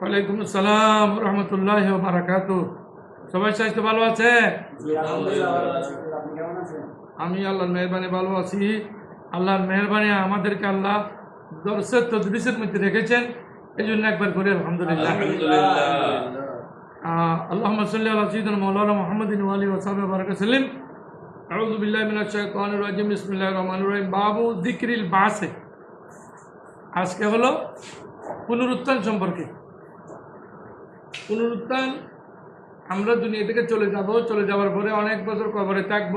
ওয়ালাইকুম আসসালাম ওয়া রাহমাতুল্লাহি ওয়া সবাই স্বাস্থ্য ভালো আছে? আমি আল্লাহর মেহরবানি ভালো আছি। আল্লাহর মেহরবানি আমাদেরকে আল্লাহ দর্শের তদরিসের মধ্যে রেখেছেন। এই জন্য একবার করে আলহামদুলিল্লাহ। আল্লাহ সাল্লাহ মৌলানা মোহাম্মদ ওয়ালি ওসাল বারাকাত সাল্লিম। রাজিম ইসমিল্লা রহমান রহিম বাবু জিক্রিল বাসে আজকে হলো পুনরুত্থান সম্পর্কে। পুনরুত্থান আমরা দুনিয়া থেকে চলে যাব। চলে যাওয়ার পরে অনেক বছর কবরে থাকব।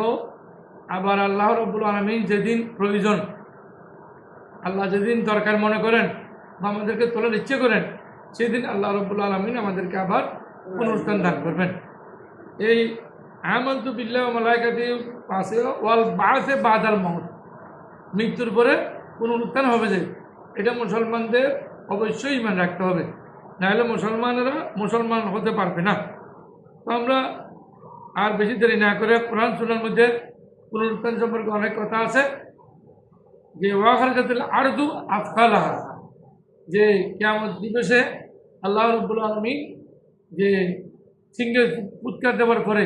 আবার আল্লাহ রব্বুল আলমিন যেদিন প্রয়োজন, আল্লাহ যেদিন দরকার মনে করেন বা আমাদেরকে তোলার ইচ্ছে করেন, সেদিন আল্লাহ রব্বুল আলমিন আমাদেরকে আবার পুনরুত্থান দান করবেন। এই আমন্ত বিল্লাহ মালায়কাতি পাশে ওয়াল বাসে বাদাল মহৎ মৃত্যুর পরে পুনরুত্থান হবে যে, এটা মুসলমানদের অবশ্যই ইমান রাখতে হবে। নাহলে মুসলমানেরা মুসলমান হতে পারবে না। তো আমরা আর বেশি দেরি না করে কোরআন সুনার মধ্যে পুনরুত্থান সম্পর্কে অনেক কথা আছে। যে ওয়াখারাজাতুল আরদু আফকালাহা যে কেমন দিবসে আল্লাহ রব্বুল আলমী যে সিঙ্গেল ফুৎকার দেওয়ার পরে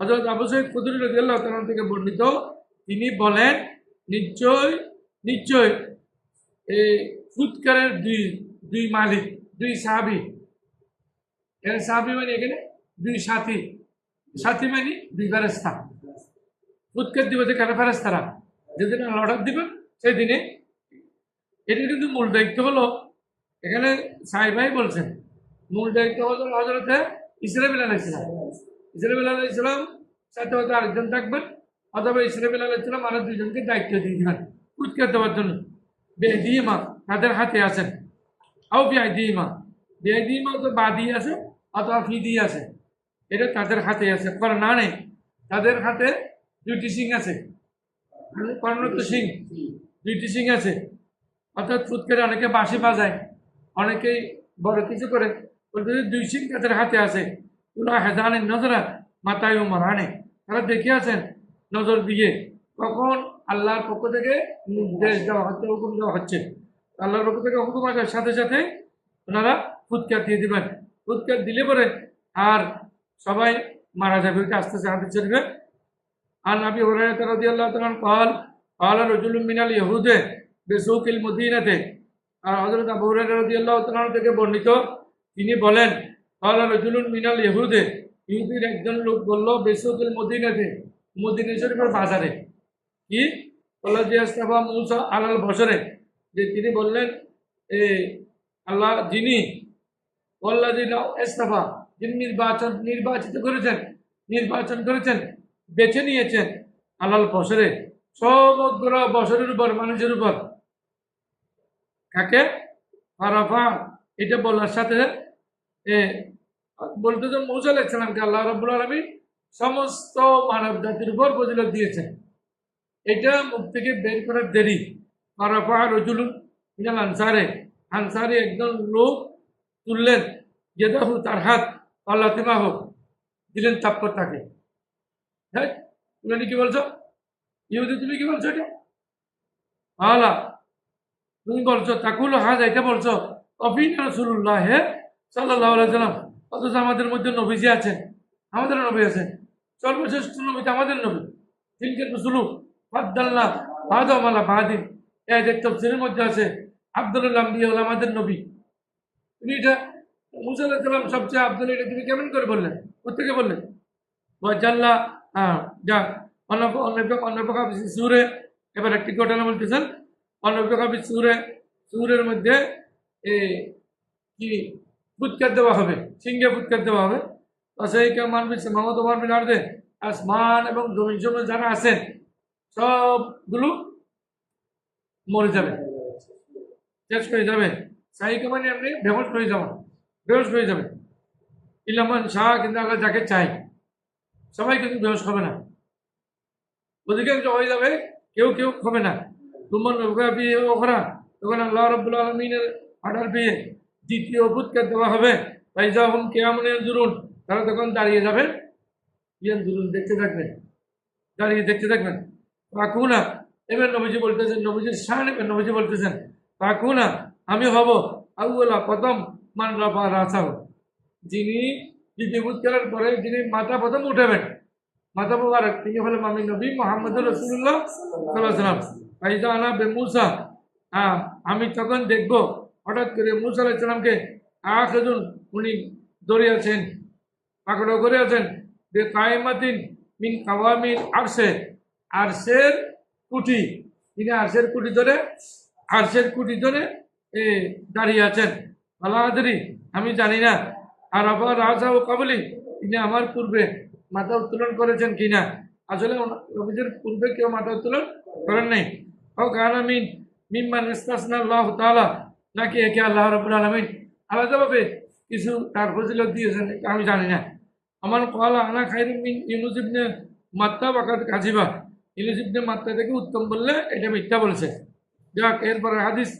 হজরত আবু সৈদ কুদুরি রাদিয়াল্লাহু তাআলা থেকে বর্ণিত, তিনি বলেন, নিশ্চয় নিশ্চয়, এই ফুৎকারের দুই দুই মালিক, দুই সাহাবি এখানে সাহাবি মানে এখানে দুই সাথী সাথী মানে দুই ফেরেস্তা ফুৎকার দিবসে কেন ফেরেস্তারা যেদিন অর্ডার দিবেন সেই দিনে এটা কিন্তু মূল দায়িত্ব হলো, এখানে সাহেব ভাই বলছেন, মূল দায়িত্ব হলো হজরতে ইসরাবিল আলাহ ইসলাম আলাহ ইসলাম সাথে হয়তো আরেকজন থাকবেন, অথবা ইসরাবিল আলাহ ইসলাম আরও দুইজনকে দায়িত্ব দিয়ে দিবেন। ফুৎকার দেওয়ার জন্য। বেদিমা, তাদের হাতে আছেন। আও বেআইদিমা। বেআইদিমা তো বাদি আছে, অথবা ফিদি আছে। এটা তাদের হাতে আছে। কর না নেই। তাদের হাতে দুইটি সিং আছে। কর্ণত সিং। দুইটি সিং আছে। অর্থাৎ ফুৎকারে অনেকে বাঁশি বাজায়, অনেকেই বড় কিছু করে। দুই সিং তাদের হাতে আছে। তোরা হেদানের নজরা মাথায় ও মারানে। তারা দেখে আছেন নজর দিয়ে। কখন আল্লাহর পক্ষ থেকে নির্দেশ দেওয়া হচ্ছে, হুকুম দেওয়া হচ্ছে। আল্লাহর পক্ষ থেকে হুকুম আসার সাথে সাথে ওনারা ফুৎকার দিয়ে দিবেন। ফুৎকার দিলে পরে আর সবাই মারা যাবে ওইটা আস্তে আস্তে হাতে চলবে আর নাবি হরাই রাদি আল্লাহ তালান কল কল রজুল মিনাল ইহুদে বেসৌকিল মদিনাতে আর হজরত আবু হুরায়রা রাদিয়াল্লাহু তাআলা থেকে বর্ণিত, তিনি বলেন মিনাল ইহুদে ইহুদির একজন লোক বলল বেসৌকিল মদিনাতে মদিনা শরীফের বাজারে। কি? বলল, যে আস্তাফা মুসা আলাল বসরে যে তিনি বললেন, এ, আল্লাহ যিনি আল্লাহ ইস্তাফা যিনি নির্বাচন, নির্বাচিত করেছেন, নির্বাচন করেছেন, বেছে নিয়েছেন আলাল বছরে সমগ্র বছরের উপর, মানুষের উপর। কাকে? আরাফা এটা বলার সাথে বলতে মৌসা আলাইসালামকে আল্লাহ রব্বুল আলমী সমস্ত মানব জাতির উপর ফজিলত দিয়েছেন। এটা মুখ থেকে বের করার দেরি। আরাফা রজুলুন মিনাল আনসারে। আনসারে একজন লোক তুললেন যেদাহু তার হাত আল্লাহ হোক, দিলেন তাপ্পর তাকে। হ্যাঁ তুমি কি বলছো? ইহুদি তুমি কি বলছো এটা? আলা, তুমি বলছো, তাকুল হাজ এটা বলছো? অফিন রসুল্লাহ হে সাল্লাহ সাল্লাম অথচ আমাদের মধ্যে নবীজি আছেন। আমাদের নবী আছেন। সর্বশ্রেষ্ঠ নবী আমাদের নবী। তিনকে রসুলু ফাদ্দাল্লাহ বাদামালা বাহাদিন এই যে তফসিলের মধ্যে আছে, আব্দুল্লাহ দিয়ে হলো আমাদের নবী। তুমি এটা মুসা আল্লাহ সাল্লাম সবচেয়ে আব্দুল, এটা তুমি কেমন করে বললেন? কোথেকে বললেন? জাল্লা হ্যাঁ যা অন্য প্রকার সুরে, এবার একটি ঘটনা বলতেছেন। অন্য প্রকার সুরে, সুরের মধ্যে কি ফুৎকার দেওয়া হবে, সিংহে ফুৎকার দেওয়া হবে। কেউ মানবি মমত মানবিন আর্দে আসমান এবং জমিন জমি যারা আছেন, সবগুলো মরে যাবে। শেষ হয়ে যাবে। সাহিকে মানে আপনি বেহস হয়ে যাবেন বেহস হয়ে যাবে। ইলামান শাহ কিন্তু আল্লাহ যাকে চাই সবাই কিন্তু বেহস হবে না। অধিকাংশ হয়ে যাবে, কেউ কেউ হবে না। তোমার ওখরা তখন আল্লাহ রব্বুল আলমিনের অর্ডার পেয়ে দ্বিতীয় ভূতকে দেওয়া হবে। তাই যখন কেমন জুরুন তারা তখন দাঁড়িয়ে যাবে। ইয়ান দেখতে থাকবেন। দাঁড়িয়ে দেখতে থাকবেন। পাকুনা এবার নবীজি বলতেছেন, নবীজির শান এবার নবীজি বলতেছেন পাকুনা আমি হব আউলা প্রথম মান রাফা রাসাহ যিনি দ্বিতীয়ভূত করার পরে যিনি মাথা প্রথম উঠাবেন। মাথা মোবারক, তিনি হলেন আমি নবী মোহাম্মদ রসুল্লাহ সাল্লাম ফাইজা আনা বে মুসা হ্যাঁ আমি তখন দেখব হঠাৎ করে মুসা আলাইসালামকে আখেদুন উনি দৌড়ে আছেন পাকড়াও করে আছেন বে কায়মাতিন মিন কাওয়ামিন আরশে। আরশের কুটি, তিনি আরশের কুটি ধরে, আরশের কুটি ধরে এ দাঁড়িয়ে আছেন। আল্লাহাদি আমি জানি না, আর আবার রাজা ও কাবলি, তিনি আমার পূর্বে মাথা উত্তোলন করেছেন কিনা আসলে ওনা- পূর্বে কেউ মাথা উত্তোলন করেন নাই। ও কারণ আমিন মিম্মান ইস্তাসনা আল্লাহ তাআলা নাকি একে আল্লাহ রবুল আলমিন আলাদাভাবে কিছু তার ফজিলত দিয়েছেন আমি জানি না। আমার কলা আনা খাইরুম মিন ইউনুস ইবনে মাত্তা বাকাত কাজিবা ইউনুস ইবনে মাত্তা থেকে উত্তম বললে এটা মিথ্যা বলেছে। যাক, এরপরে হাদিস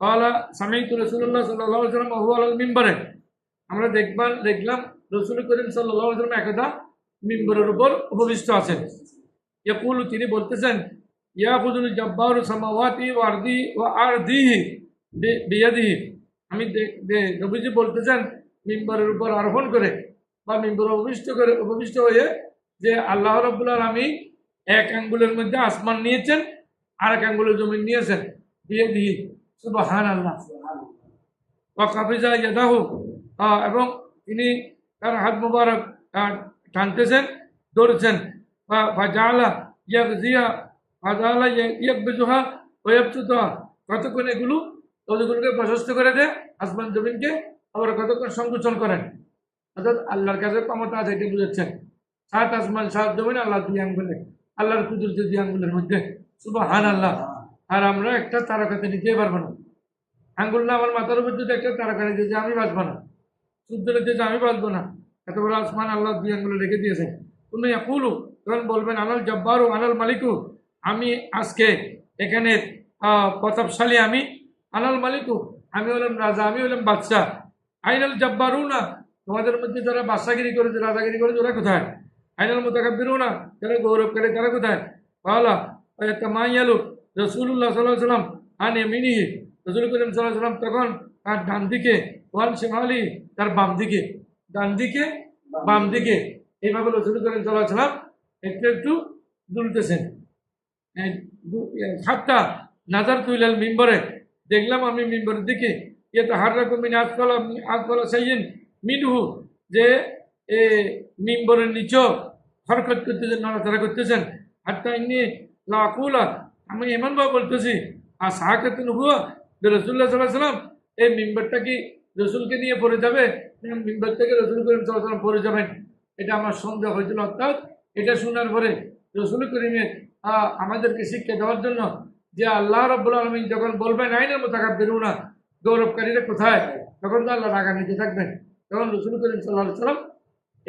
কলা সামিত রসুল্লাহ সাল্লাহ সাল্লাম আহু আল আমরা দেখবার, দেখলাম রসুল করিম সাল্লাহ সাল্লাম একদা মিম্বরের উপর উপবিষ্ট আছেন। ইয়াকুল, তিনি বলতেছেন ইয়া ফুজুল জব্বার সামাওয়াতি ও আরদি ও আর দিহি বিয়াদিহি আমি নবীজি বলতেছেন মিম্বরের উপর আরোহণ করে বা মিম্বর উপবিষ্ট করে উপবিষ্ট হয়ে যে আল্লাহ রব্বুল আমি এক আঙ্গুলের মধ্যে আসমান নিয়েছেন আর এক আঙ্গুলের জমিন নিয়েছেন। দিয়ে দিয়ে সুবাহান আল্লাহ ও কাফিজা ইয়াদাহু। এবং তিনি তার হাত মুবারক টানতেছেন দৌড়ছেন ফাজালা ইয়াক জিয়া ফাজালা ইয়াক বেজুহা ওয়াবচুতা কতক্ষণ এগুলো ওগুলোকে প্রশস্ত করে দেয় আসমান জমিনকে, আবার কতক্ষণ সংকোচন করেন? অর্থাৎ আল্লাহর কাছে ক্ষমতা আছে এটা বুঝাচ্ছেন সাত আসমান, সাত জমিন, আল্লাহ দুই আঙ্গুলে। আল্লাহর কুদরতে দুই আঙ্গুলের মধ্যে। শুধু হান আল্লাহ আর আমরা একটা তারকাতে নিতেই পারব না। আঙ্গুল না আমার মাথার উপর যদি একটা তারকা নিতে যে আমি বাঁচবো না। সূর্য নিতে যে আমি বাঁচবো না। এত বড় আসমান আল্লাহ দুই আঙ্গুলে রেখে দিয়েছে। তুমি একুলু তখন বলবেন, আনাল জব্বারু, আনাল মালিকু। আমি আজকে এখানে প্রতাপশালী আমি আনাল মালিকু, আমি হলাম রাজা, আমি হলাম বাদশাহ। আইনাল জব্বারু না তোমাদের মধ্যে যারা বাদশাগিরি করেছে, রাজাগিরি করেছে, ওরা কোথায়? আইনাল মোতাকাব্বিরু না যারা গৌরব করে তারা কোথায়? পাওয়ালা তামাইয়ালু রসুল্লাহ সাল্লাহ সাল্লাম আন এমিনি রসুল করিম সাল্লাহ সাল্লাম তখন তার ডান দিকে ওয়ান শেমালি, তার বাম দিকে, ডান দিকে, বাম দিকে, এইভাবে রসুল করিম সাল্লাহ সাল্লাম একটু একটু দুলতেছেন। সাতটা নাজার তুইলাল মিম্বরে দেখলাম আমি মিম্বরের দিকে ইয়ে তো হার রকম আজকলা আজকলা সাইয়েন মিনহু, যে, এ, মিম্বরের নিচেও হরকত করতেছেন, নড়াচড়া করতেছেন। আর হাত্তা ইনি লাকুলা আমি এমনভাবে বলতেছি আর সাহাকাতুন হুয়া যে রসুল্লাহ সাল্লাহ সাল্লাম এই মিম্বরটা কি রসুলকে নিয়ে পড়ে যাবে? মিম্বর থেকে রসুল করিম সাল্লাহ সাল্লাম পড়ে যাবেন? এটা আমার সন্দেহ হয়েছিল, অর্থাৎ এটা শোনার পরে রসুল করিমের আমাদেরকে শিক্ষা দেওয়ার জন্য যে আল্লাহ রব্বুল আলমিন যখন বলবেন আইনের মোতাকাব বেরু না গৌরবকারীরা কোথায়? তখন তো আল্লাহ রাগান্বিত থাকবেন। তখন রসুল করিম সাল্লাহ সাল্লাম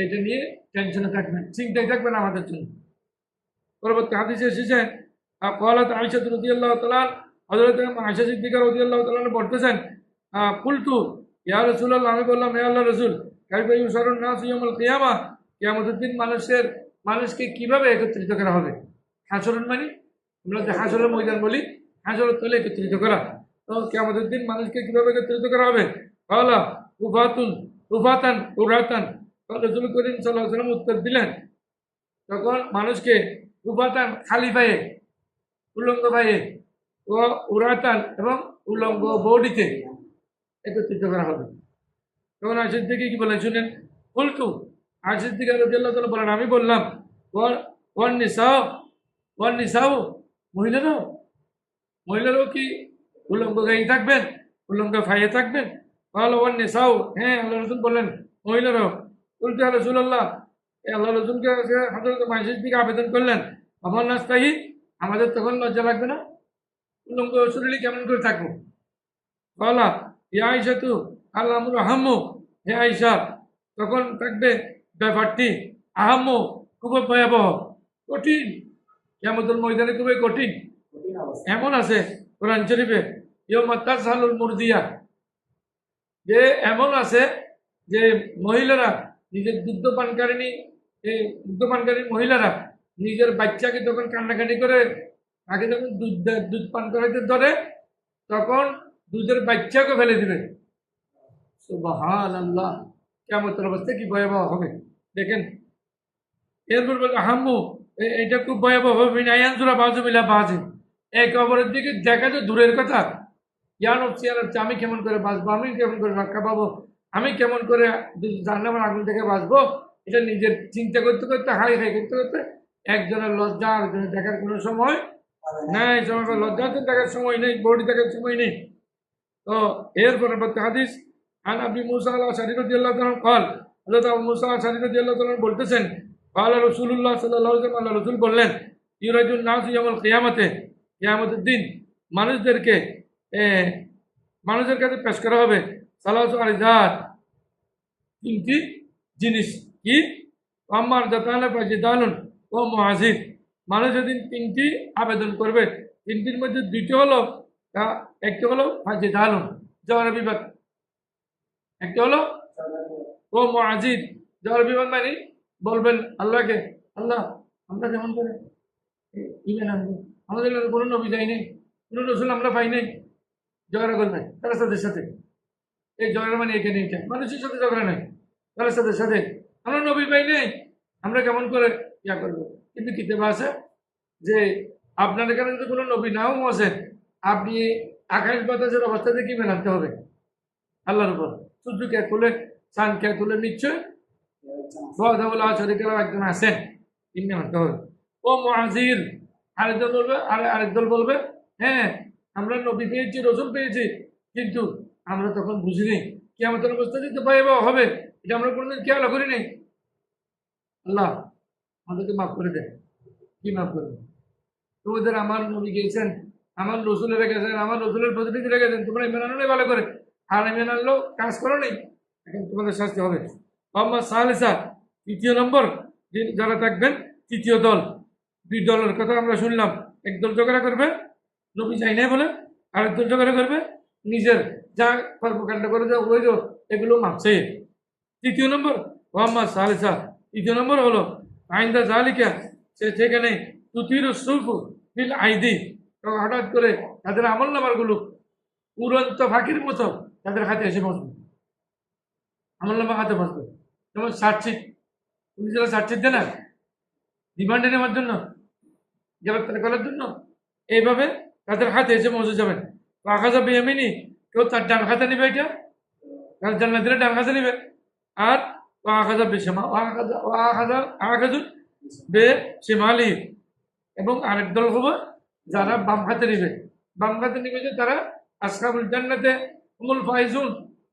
এটা নিয়ে টেনশনে থাকবেন, চিন্তায় থাকবেন আমাদের জন্য। পরবর্তী হাদিসে এসেছেন কলাত আইসা রদি আল্লাহ তালান হজরত আয়সা সিদ্দিকা রদি আল্লাহ তালান বলতেছেন কুলতু, ইয়া রসুল্লাহ আমি বললাম, হে আল্লাহ রসুল, কাইফা ইউসারুন নাস ইয়াউমুল কিয়ামা? কিয়ামতের দিন মানুষের, মানুষকে কীভাবে একত্রিত করা হবে? হ্যাঁ হাসরুন মানে আমরা যে হাসরের ময়দান বলি, হাসরের তলে একত্রিত করা। তো কিয়ামতের দিন মানুষকে কীভাবে একত্রিত করা হবে? কাওলা উফাতুন, উফাতান, উরাতান। রসুল করিম সাল্লাহ সাল্লাম উত্তর দিলেন তখন মানুষকে উপাতান খালি পায়ে উলঙ্গ পায়ে ও উড়াতান এবং উলঙ্গ বৌডিতে একত্রিত করা হবে। তখন আশির দিকে কি বলেন শুনেন? উল্টু আশির দিকে রবিআল্লাহ বলেন, আমি বললাম ওয়ার নিসাও ওয়ার নিসাও মহিলারাও? মহিলারাও কি উলঙ্গ গায়ে থাকবেন? উলঙ্গ ফাইয়ে থাকবেন? তাহলে ওয়ার নিসাও হ্যাঁ আল্লাহ রসুল বললেন, মহিলারাও। উল্টে রসুল্লাহ এই আল্লাহ রসুলকে হজরত মাহিসের দিকে আবেদন করলেন। আমার নাস্তাহি, আমাদের তখন লজ্জা লাগবে না? উলঙ্গ শরীরে কেমন করে থাকব? বলা ইয়া আইসা তু আল্লাহ আহাম্মু, হে আইসা তখন থাকবে ব্যাপারটি আহাম্মু খুব ভয়াবহ, কঠিন। কেমতুল ময়দানে খুবই কঠিন। এমন আছে কোরআন শরীফে মুরদিয়া। যে এমন আছে যে মহিলারা নিজের দুগ্ধ পানকারিনী এই দুগ্ধ পানকারী মহিলারা নিজের বাচ্চাকে যখন কান্নাকাটি করে তাকে যখন দুধ দুধ পান করাইতে ধরে তখন দুধের বাচ্চাকে ফেলে দিবে। সুবাহান আল্লাহ কেমন অবস্থা কি ভয়াবহ হবে? দেখেন। এরপর বলে আহাম্মু এটা খুব ভয়াবহ হবে নাইয়ানসুরা বাজুবিলা বাজে। এক কবরের দিকে দেখা তো দূরের কথা। ইয়ান হচ্ছে আমি কেমন করে বাঁচবো? আমি কেমন করে রক্ষা পাবো? আমি কেমন করে জান্নামার আগুন থেকে বাঁচবো? এটা নিজের চিন্তা করতে করতে, হাই হাই করতে করতে একজনের লজ্জা আরেকজনের দেখার কোনো সময় নাই। সময় লজ্জা তো দেখার সময় নেই, বডি দেখার সময় নেই। তো এর পরবর্তী হাদিস। আন আবি মুসা আল্লাহ শারীর দিয়াল্লাহ তালাম কল। আবু মুসা শারীর দিয়াল্লাহ তালাম বলতেছেন কাল রসুল্লাহ সাল্লাহ আল্লাহ রসুল বললেন ইউরাজুল নাস ইয়ামুল কিয়ামতে, কিয়ামতের দিন মানুষদেরকে মানুষের কাছে পেশ করা হবে সালাহ আলিজার তিনটি জিনিস কি? আমার জাতালে ফাজিদালুন ও মহাজিদ মানুষ যেদিন তিনটি আবেদন করবে, তিনটির মধ্যে দুইটি হলো একটি হলো ফাজিদালুন জওয়ার বিভাগ। একটি হলো ও মহাজিদ জওয়ার বিভাগ মানে বলবেন, আল্লাহকে, আল্লাহ, আমরা যেমন করে ইমেন আনব। আমাদের কোনো নবী যাই নেই, কোনো রসুল আমরা পাই নাই, ঝগড়া করবে তার সাথে সাথে। এই ঝগড়া মানে এখানে এটা, মানুষের সাথে ঝগড়া নাই তার সাথে। সাথে আমরা নবী পাই নেই, আমরা কেমন করে ইয়া করব? কিন্তু কিতাবে আছে যে, আপনার এখানে যদি কোনো নবী নাও আছে আপনি আকাশ বাতাসের অবস্থাতে কি মেলাতে হবে। আল্লাহর উপর। সূর্য কে তুলে চান কে তুলে নিশ্চয় ফদাউল শরিকেরাও একজন আছেন তিনি মানতে হবে ও মহাজির, আরেকজন বলবে, আর আরেক বলবে হ্যাঁ আমরা নবী পেয়েছি, রসুল পেয়েছি, কিন্তু আমরা তখন বুঝিনি। কি আমাদের অবস্থা দিতে ভয়াবহ হবে, এটা আমরা কোনোদিন খেয়াল করি নাই আল্লাহ আমাদেরকে মাফ করে দেয় কি মাফ করবে তোমাদের আমার নবী গিয়েছেন, আমার রসুলেরা গেছেন আমার রসুলের প্রতিনিধিরা গেছেন তোমরা ইমান আনলে ভালো করে। আর ইমান আনলেও কাজ করো নেই, এখন তোমাদের শাস্তি হবে। মোহাম্মদ সাহালিসা তৃতীয় নম্বর যারা থাকবেন, তৃতীয় দল। দুই দলের কথা আমরা শুনলাম। একদল ঝগড়া করবে, নবী চাই নাই বলে, আরেক দল ঝগড়া করবে, নিজের যা কর্মকাণ্ড করে যা ওই এগুলো মাপছে। তৃতীয় নম্বর মোহাম্মদ সাহালিসা তৃতীয় নম্বর হলো, আইন্দা জালিকা, সে সেখানে তুতির সুফ ফিল আইদি। হঠাৎ করে তাদের আমল নামারগুলো উড়ন্ত ফাঁকির মতো তাদের হাতে এসে বসবে। আমল নামা হাতে বসবে। যেমন সার্চিট পুলিশ যারা সার্চিট দেয় না রিমান্ডে নেওয়ার জন্য? গ্রেপ্তার করার জন্য? এইভাবে তাদের হাতে এসে পৌঁছে যাবেন। আখা যাবে এমনি কেউ তার ডান খাতে নেবে এটা? তার জান্নাত দিলে ডান খাতে নেবে। আর ও আখা যাবে সেমা ও আখা ও আখা আখাজুন বে সেমালি এবং আরেক দল হবে যারা বাম খাতে নেবে। বাম খাতে নেবে যে তারা আসকাবুল জান্নাতে, উমুল ফাইজুন,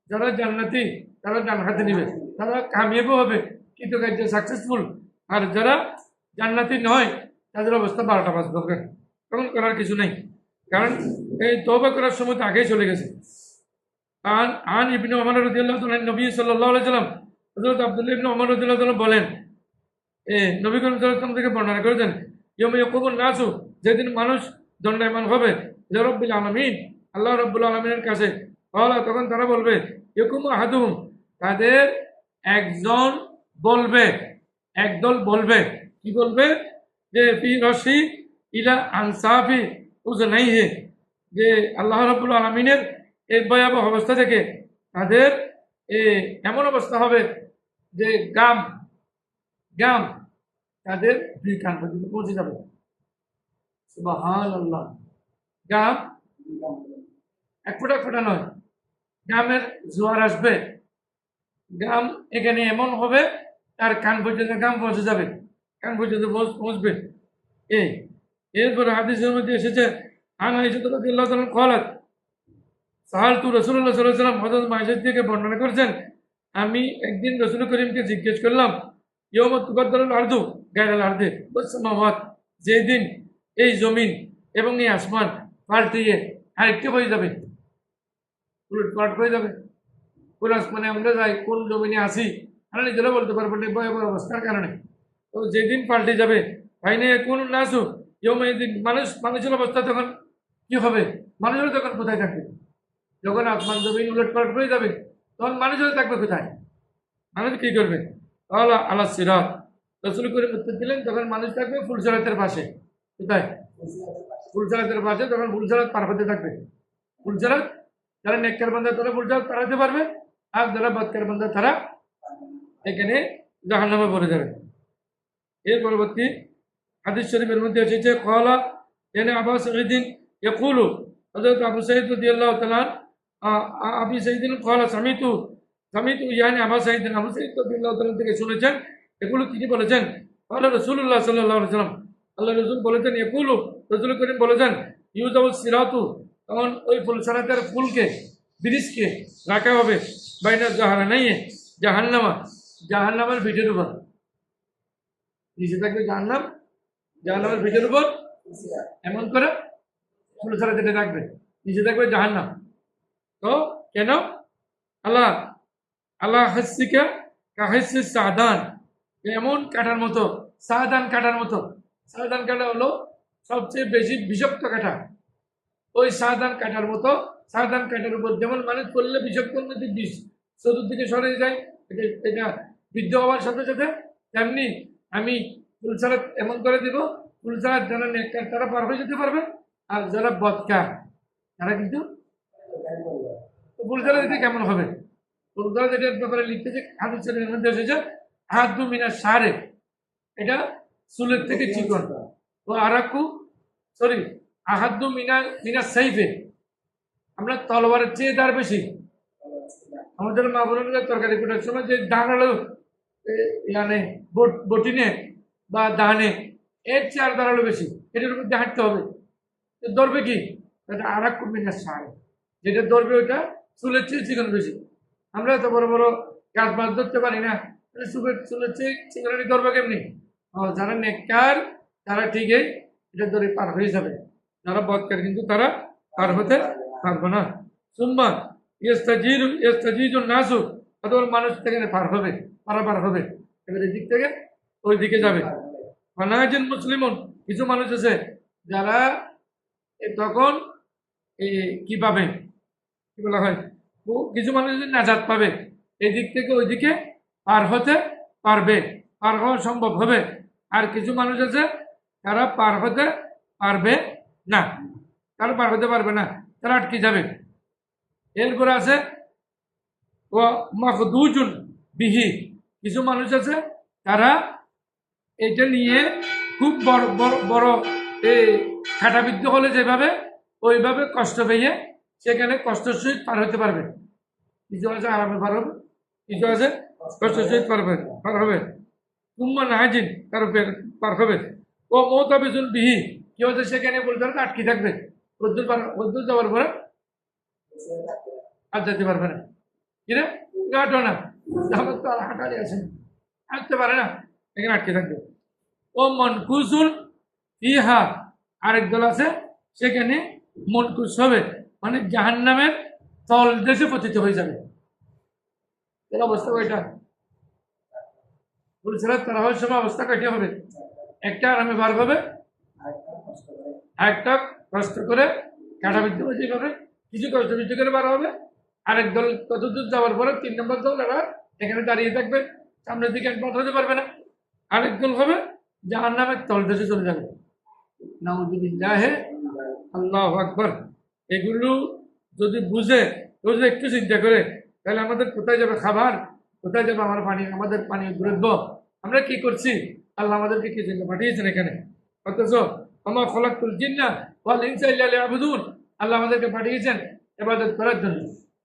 যারা জান্নাতি, তারা ডান হাতে নেবে। তারা কামিয়াবও হবে। কিন্তু কার্যে সাকসেসফুল আর যারা জান্নাতি নয়, তাদের অবস্থা বারোটা বাজবে হবে তখন করার কিছু নেই। কারণ এই তবা করার সময় তো আগেই চলে গেছে। আন আন ইবনে ওমর রাদিয়াল্লাহু নবী সাল্লাম, হযরত আব্দুল্লাহ ইবনে ওমর রাদিয়াল্লাহু তাআলা বলেন, এ, নবী করিম থেকে বর্ণনা করেছেন ইয়মে ইয়াকুমুন নাসু, যেদিন মানুষ দণ্ডায়মান হবে রব্বিল আলামিন, আল্লাহ রব্বুল আলমিনের কাছে তখন তারা বলবে একুম আহাদুম তাদের একজন বলবে, একদল বলবে। কি বলবে? যে রশি ইলা আনসাফি উজ নাই হে যে আল্লাহ রব্বুল আলমিনের এই ভয়াবহ অবস্থা থেকে তাদের এমন অবস্থা হবে যে গাম গাম তাদের দুই কান পর্যন্ত পৌঁছে যাবে। আল্লাহ গাম এক ফোঁটা ফোঁটা নয়। গ্রামের জোয়ার আসবে। গ্রাম এখানে এমন হবে তার কান পর্যন্ত গ্রাম পৌঁছে যাবে। কান পর্যন্ত পৌঁছ- পৌঁছবে। এই এরপরে হাদিসের মধ্যে এসেছে থেকে বর্ণনা করেছেন, আমি একদিন রসুল করিমকে জিজ্ঞেস করলাম যেদিন এই জমিন এবং এই আসমান পাল্টিয়ে আরেকটি হয়ে যাবে উলট পালট হয়ে যাবে। কোন আসমানে আমরা যাই, কোন জমিনে আসি আমরা নিজেরা বলতে পারব না, ভয়াবহ অবস্থার কারণে। তো যেদিন পাল্টে যাবে, ভাই ভাইনে কোন নাসু দিন মানুষ, মানুষের অবস্থা তখন কি হবে? মানুষের তখন কোথায় থাকবে? যখন আসমান জমিন উলট পালট হয়ে যাবে, তখন মানুষের থাকবে কোথায়? মানুষ কি করবে? আল্লাহ আল্লাহ সিরাত। রসুল করে উত্তর দিলেন তখন মানুষ থাকবে ফুলসরাতের পাশে। কোথায়? ফুলসরাতের পাশে, তখন ফুলসরাত পার হতে থাকবে। ফুলসরাত যারা নেককার বান্ধা তারা ফুলসরাত পার হতে পারবে আর যারা বদকার বান্ধা তারা এখানে জাহান্নামে পড়ে যাবে। এর পরবর্তী হাদিস শরীফের মধ্যে এসেছে কলা এনে আবাস দিন ইয়কুলু, হযরত আবু সাঈদ রাদিয়াল্লাহু তাআলা আবি সাঈদিন কলা সামিতু সামিতু ইয়ানি আবু সাঈদ আবু সাঈদ রাদিয়াল্লাহু তাআলা থেকে শুনেছেন, এগুলো তিনি বলেছেন। কলা রসুল্লাহ আলাইহি সাল্লাম আল্লাহ রসুল বলেছেন, ইয়কুলু, রাসূল করিম বলেছেন ইউজাউল সিরাতু তখন ওই ফুল সারাতের ফুলকে, ব্রিজকে রাখা হবে। বাইনা জাহানা নাই জাহান্নামা জাহান্নামের ভিটের উপর। নিচে থাকবে জাহান্নাম, জাহান্নামের ভিটের উপর। এমন করে ফুল ছাড়া যেতে থাকবে নিচে থাকবে জাহান্নাম। তো কেন? আল্লাহ আল্লাহ হাসিকা কাহিসি সাদান। এমন কাটার মতো, সাদান কাটার মতো। সাদান কাটা হলো সবচেয়ে বেশি বিষাক্ত কাটা। ওই সাদান কাটার মতো সাদান কাটার উপর যেমন মানুষ পড়লে বিষাক্ত নদী বিষ চতুর্দিকে সরে যায়, এটা বৃদ্ধ হওয়ার সাথে সাথে তেমনি আমি ফুলসারাত এমন করে দিব ফুলসারাত যারা নেককার তারা পার হয়ে যেতে পারবে, আর যারা বদকার তারা কিন্তু ফুলসারাত দিতে কেমন হবে? ফুলসারাত এটার ব্যাপারে লিখতেছে হাদিস শরীফের মধ্যে এসেছে হাত দু মিনার সারে এটা চুলের থেকে চিকন। ও আরাকু সরি আহাদ্দু মিনা মিনা সাইফে আমরা তলোয়ারের চেয়ে তার বেশি। আমাদের মা বোনের তরকারি কোটার সময় যে আলো মানে বটিনে বা দানে এর চেয়ার দাঁড়াল বেশি। এটার মধ্যে হাঁটতে হবে। ধরবে কি? আর এক মিনার সার যেটা ধরবে ওইটা চুলের চেয়ে চিকন বেশি। আমরা তো বড় বড় গাছ মাছ ধরতে পারি না। চুলের চুলের চেয়ে চিকনাটি ধরবে কেমনি? যারা নেককার, তারা ঠিকই এটা ধরে পার হয়ে যাবে। যারা বদকার, কিন্তু তারা পার হতে পারবে না। সুম্মা ইস্তাজির ইস্তাজিজুন নাসু অথবা মানুষ থেকে পার হবে, পারাপার হবে। এবার এদিক থেকে ওই দিকে যাবে। মানাজিন মুসলিমন, কিছু মানুষ আছে যারা তখন কি পাবে? কি বলা হয়? কিছু মানুষ যদি নাজাত পাবে এই দিক থেকে ওই দিকে পার হতে পারবে, পার হওয়া সম্ভব হবে। আর কিছু মানুষ আছে তারা পার হতে পারবে না, তারা পার হতে পারবে না। তারা আটকে যাবে। এরপরে আছে, ও মাহদুজুন বিহি। কিছু মানুষ আছে, তারা এটা নিয়ে খুব বড় বড় এই খাটাবিদ্ধ হলে যেভাবে, ওইভাবে কষ্ট পেয়ে সেখানে কষ্ট সহিত পার হতে পারবে। কিছু আছে, আরামে পার হবে। কিছু আছে কষ্ট সহিত পারবে পার হবে। কুম্মা নাহাজিন তার পার হবে। ও মৌতাবিজুন বিহি কি হচ্ছে সেখানে বলতে আটকে থাকবে। রোদ্দুর রোদ্দুর যাওয়ার পরে? আর যেতে পারবে না। কিরে হাঁটো না। আমার তো আর হাঁটারি আছে না। হাঁটতে পারে না। এখানে আটকে থাকবে। ও মনকুসুন ইহা আরেক দল আছে। সেখানে মনকুস হবে। মানে জাহান নামের তল দেশে পতিত হয়ে যাবে। এর অবস্থা ওইটা বলছিল তারা হওয়ার সময় অবস্থা কাটিয়ে হবে? একটা আরামে বার হবে। একটা কষ্ট করে হয়ে যেভাবে কিছু কষ্ট বিদ্যুৎ করে বার হবে। আরেক দল কত দূর যাওয়ার পরে তিন নম্বর দল এবার এখানে দাঁড়িয়ে থাকবে। সামনের দিকে হতে পারবে না। আরেক দল হবে জাহান নামের তল দেশে চলে যাবে। নাউজুবিল্লাহে আল্লাহ আকবর। এগুলো যদি বুঝে, যদি একটু চিন্তা করে, তাহলে আমাদের কোথায় যাবে খাবার? কোথায় যাবে আমার পানি? আমাদের পানি দ্রব্য? আমরা কি করছি? আল্লাহ আমাদেরকে কি জন্য পাঠিয়েছেন এখানে? অথচ আমার খোলাকুল জিন্না ওয়াল ইনসা ইল্লা আবুদুল আল্লাহ আমাদেরকে পাঠিয়েছেন এবাদত করার জন্য।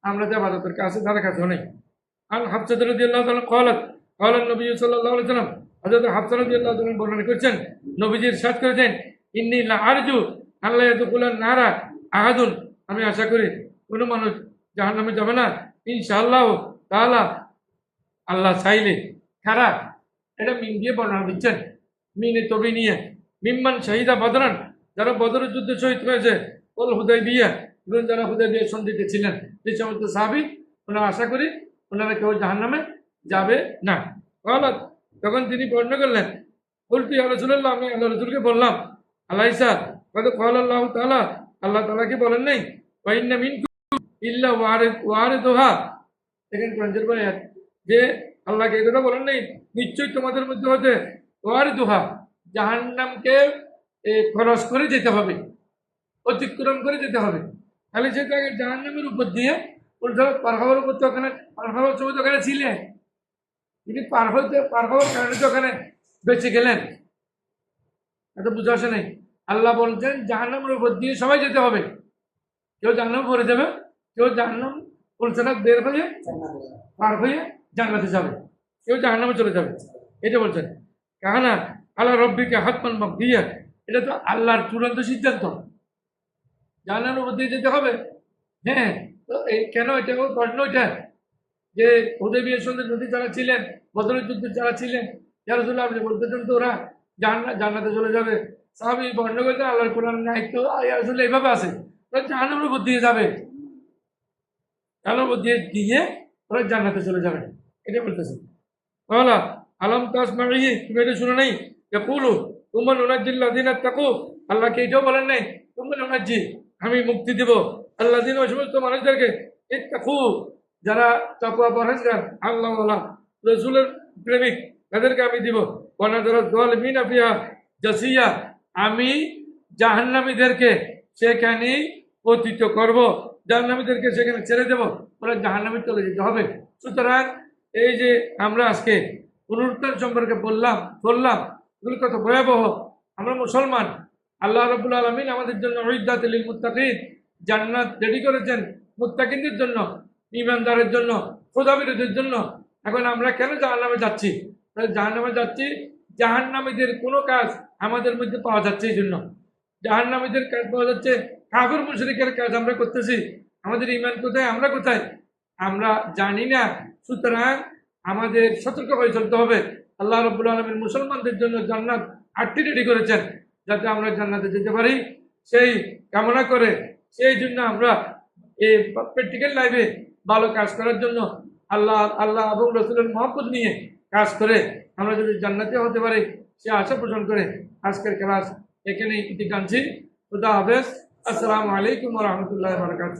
আমরা তো এবাদতের কাছে, ধারে কাছেও নেই। আর হাফসাদ রাদিয়াল্লাহু তাআলা কলাত কলান নবী সাল্লাল্লাহু আলাইহি সাল্লাম, হযরত হাফসা রাদিয়াল্লাহু তাআলা বর্ণনা করছেন, নবীজির সাথ করেছেন, ইন্নি লা আরজু আল্লাহ ইয়াদখুলান নারা আহাদুন। আমি আশা করি কোনো মানুষ জাহান্নামে যাবে না। ইনশাআল্লাহ তাআলা আল্লাহ চাইলে খারাপ। এটা মিন দিয়ে বর্ণনা দিচ্ছেন। মিনে তবে নিয়ে মিম্মান শাহিদা বদরান, যারা বদরের যুদ্ধে শহীদ হয়েছে ওল হুদাই বিয়া এবং যারা হুদে বিয়ে সন্ধিতে ছিলেন যে সমস্ত সাহাবি, ওনারা আশা করি ওনারা কেউ জাহান নামে যাবে না। তখন তিনি বর্ণনা করলেন, বলতি আল্লাহ রসুল্লাহ আমি আল্লাহ রসুলকে বললাম আল্লাহ ইসা কত কল আল্লাহ তালা আল্লাহ তালা কি বলেন নাই? ওয়াইন্না মিন ইল্লা ওয়ারে ওয়ারে দোহা এখানে কোরআনের যে আল্লাহকে এই কথা বলেন নাই, নিশ্চয়ই তোমাদের মধ্যে হতে ওয়ারে দোহা জাহান্নামকে খরচ করে যেতে হবে, অতিক্রম করে যেতে হবে। তাহলে সেটাকে জাহান্নামের উপর দিয়ে উল্টো পার হওয়ার উপর তো ওখানে পার হওয়ার সময় তো ওখানে ছিলেন। তিনি পার হইতে পার কারণে তো ওখানে বেঁচে গেলেন। এত বুঝে আসে নাই। আল্লাহ বলছেন, জাহান্নামের উপর দিয়ে সবাই যেতে হবে। কেউ জাহান্নাম পড়ে যাবে, কেউ জাহান্নাম না বের হয়ে পার হয়ে জান্নাতে যাবে, কেউ জাহান্নামে চলে যাবে। এটা বলছেন। কাহানা আল্লাহ রব্বিকে হাতমান দিয়ে এটা তো আল্লাহর চূড়ান্ত সিদ্ধান্ত। উপর দিয়ে যেতে হবে। হ্যাঁ তো এই কেন এটা প্রশ্ন ওইটা যে ওদের বিয়ের সঙ্গে নদী যারা ছিলেন, বদরের যুদ্ধে যারা ছিলেন যারা ছিল আপনি বলতেছেন তো ওরা জান্না, জান্নাতে চলে যাবে। সাহাবি বর্ণ করতে আল্লাহর কোরআন তো আসলে এইভাবে আছে। ওরা জাহান্নামের উপর দিয়ে যাবে। জাহান্নামের উপর দিয়ে গিয়ে ওরা জান্নাতে চলে যাবে। এটা বলতেছে। বলা আলম তাস মারিয়ে তুমি এটা শুনে নাই? কুলু তোমার উনাজ্জিল্লা দিন তাকু আল্লাহকে এটাও বলেন নাই? তোমার উনাজ্জি আমি মুক্তি দিব। আল্লাহ দিন ওই সমস্ত মানুষদেরকে ইত্তাকু যারা তাকুয়া পরহেজগার আল্লাহ রসুলের প্রেমিক তাদেরকে আমি দিব। ওনাদের দল মিনা ফিয়া জাসিয়া, আমি জাহান্নামীদেরকে সেখানে পতিত করব। জাহান্নামীদেরকে সেখানে ছেড়ে দেব। ওরা জাহান্নামে চলে যেতে হবে। সুতরাং এই যে আমরা আজকে পুনরুত্থান সম্পর্কে বললাম বললাম এগুলো কত ভয়াবহ। আমরা মুসলমান। আল্লাহ রবুল আলমিন আমাদের জন্য ঐদাতিল মুত্তাকিন, জান্নাত রেডি করেছেন মুত্তাকিনদের জন্য ইমানদারের জন্য, খোদাবিরোধের জন্য। এখন আমরা কেন জাহান্নামে যাচ্ছি? জাহান্নামে যাচ্ছি, জাহান্নামীদের কোনো কাজ আমাদের মধ্যে পাওয়া যাচ্ছে এই জন্য। জাহান্নামীদের কাজ পাওয়া যাচ্ছে কাগর মুশরিকের কাজ আমরা করতেছি। আমাদের ইমান কোথায়, আমরা কোথায়? আমরা জানি না। সুতরাং আমাদের সতর্ক হয়ে চলতে হবে। আল্লাহ রব্বুল আলমীর মুসলমানদের জন্য জান্নাত আটটি রেডি করেছেন যাতে আমরা জান্নাতে যেতে পারি। সেই কামনা করে সেই জন্য আমরা এই প্র্যাকটিক্যাল লাইফে ভালো কাজ করার জন্য আল্লাহ আল্লাহ এবং রসুলের মহব্বত নিয়ে কাজ করে আমরা যদি জান্নাতে হতে পারি, সে আশা পোষণ করে আজকের ক্লাস এখানে ইতি টানছি খুদা হাফেজ। আসসালামু আলাইকুম রহমতুল্লাহ বারকাত